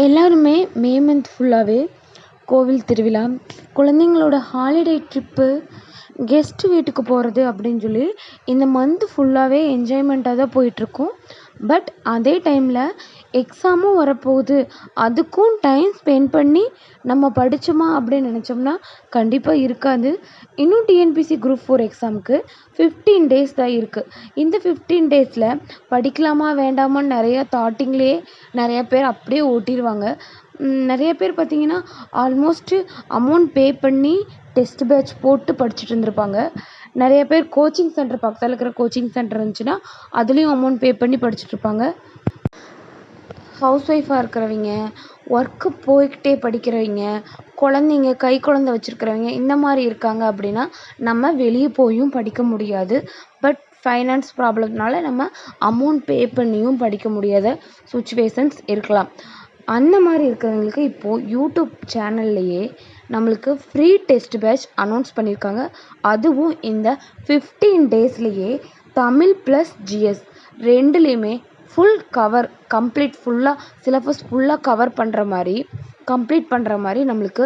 எல்லாருமே May month ஃபுல்லாகவே கோவில் திருவிழா குழந்தைங்களோட ஹாலிடே ட்ரிப்பு கெஸ்ட்டு வீட்டுக்கு போகிறது அப்படின்னு சொல்லி இந்த மந்த் ஃபுல்லாகவே என்ஜாய்மெண்ட்டாக தான் போயிட்டுருக்கும். பட் அதே டைமில் எக்ஸாமும் வரப்போகுது. அதுக்கும் டைம் ஸ்பெண்ட் பண்ணி நம்ம படித்தோமா அப்படின்னு நினச்சோம்னா கண்டிப்பாக இருக்காது. இன்னும் டிஎன்பிஎஸ்சி குரூப் ஃபோர் எக்ஸாமுக்கு ஃபிஃப்டீன் டேஸ் தான் இருக்குது இந்த ஃபிஃப்டீன் டேஸில் படிக்கலாமா வேண்டாமான்னு நிறையா தாட்டிங்லேயே நிறையா பேர் அப்படியே ஓட்டிடுவாங்க நிறைய பேர் பார்த்தீங்கன்னா ஆல்மோஸ்ட்டு அமௌண்ட் பே பண்ணி டெஸ்ட் பேட்ச் போட்டு படிச்சுட்டு இருந்திருப்பாங்க. நிறைய பேர் கோச்சிங் சென்டர் பக்கத்தில் இருக்கிற கோச்சிங் சென்டர் இருந்துச்சுன்னா அதுலேயும் அமௌண்ட் பே பண்ணி படிச்சுட்ருப்பாங்க ஹவுஸ் ஒய்ஃபாக இருக்கிறவங்க ஒர்க்கு போய்க்கிட்டே படிக்கிறவங்க குழந்தைங்க கை குழந்த வச்சுருக்கிறவங்க இந்த மாதிரி இருக்காங்க அப்படின்னா நம்ம வெளியே போயும் படிக்க முடியாது. பட் ஃபைனான்ஸ் ப்ராப்ளம்னால நம்ம அமௌண்ட் பே பண்ணியும் படிக்க முடியாத சுச்சுவேஷன்ஸ் இருக்கலாம். அந்த மாதிரி இருக்கிறவங்களுக்கு இப்போது யூடியூப் சேனல்லையே நம்மளுக்கு ஃப்ரீ டெஸ்ட் பேட்ச் அனௌன்ஸ் பண்ணியிருக்காங்க. அதுவும் இந்த ஃபிஃப்டீன் டேஸ்லேயே தமிழ் ப்ளஸ் ஜிஎஸ் ரெண்டுலேயுமே ஃபுல் கவர் கம்ப்ளீட் ஃபுல்லாக சிலபஸ் ஃபுல்லாக கவர் பண்ணுற மாதிரி கம்ப்ளீட் பண்ணுற மாதிரி நம்மளுக்கு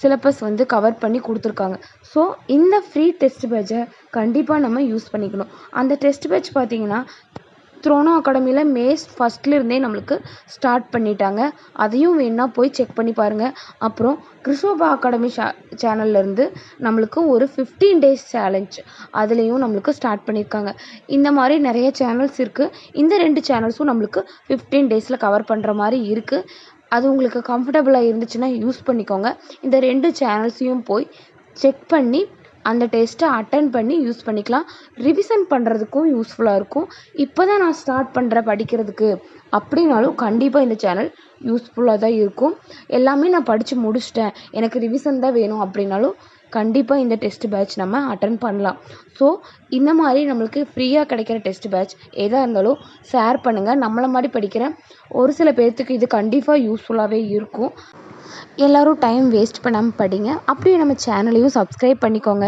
சிலபஸ் வந்து கவர் பண்ணி கொடுத்துருக்காங்க. ஸோ இந்த ஃப்ரீ டெஸ்ட் பேட்சை கண்டிப்பாக நம்ம யூஸ் பண்ணிக்கணும். அந்த டெஸ்ட் பேட்ச் பார்த்திங்கன்னா த்ரோனோ அகாடமியில் மேஸ் ஃபஸ்ட்லேருந்தே நம்மளுக்கு ஸ்டார்ட் பண்ணிட்டாங்க. அதையும் வேணால் போய் செக் பண்ணி பாருங்கள் அப்புறம் கிறிஸ்டோபா அகாடமி சே சேனல்லேருந்து நம்மளுக்கு ஒரு ஃபிஃப்டீன் டேஸ் சேலஞ்ச் அதுலேயும் நம்மளுக்கு ஸ்டார்ட் பண்ணியிருக்காங்க இந்த மாதிரி நிறைய சேனல்ஸ் இருக்குது இந்த ரெண்டு சேனல்ஸும் நம்மளுக்கு ஃபிஃப்டீன் டேஸில் கவர் பண்ணுற மாதிரி இருக்குது அது உங்களுக்கு கம்ஃபர்டபுளாக இருந்துச்சுன்னா யூஸ் பண்ணிக்கோங்க. இந்த ரெண்டு சேனல்ஸையும் போய் செக் பண்ணி அந்த டெஸ்ட்டை அட்டன் பண்ணி யூஸ் பண்ணிக்கலாம். ரிவிஷன் பண்ணுறதுக்கும் யூஸ்ஃபுல்லாக இருக்கும். இப்போ தான் நான் ஸ்டார்ட் பண்ணுறேன் படிக்கிறதுக்கு அப்படின்னாலும் கண்டிப்பாக இந்த சேனல் யூஸ்ஃபுல்லாக தான் இருக்கும். எல்லாமே நான் படித்து முடிச்சிட்டேன். எனக்கு ரிவிஷன் தான் வேணும் அப்படின்னாலும் கண்டிப்பாக இந்த டெஸ்ட் பேட்ச் நம்ம அட்டன் பண்ணலாம். ஸோ இந்த மாதிரி நம்மளுக்கு ஃப்ரீயாக கிடைக்கிற டெஸ்ட் பேட்ச் எதாக இருந்தாலும் ஷேர் பண்ணுங்கள் நம்மளை மாதிரி படிக்கிற ஒரு சில பேர்த்துக்கு இது கண்டிப்பாக யூஸ்ஃபுல்லாகவே இருக்கும். எல்லோரும் டைம் வேஸ்ட் பண்ணாமல் படிங்க. அப்படியே நம்ம சேனலையும் சப்ஸ்கிரைப் பண்ணிக்கோங்க.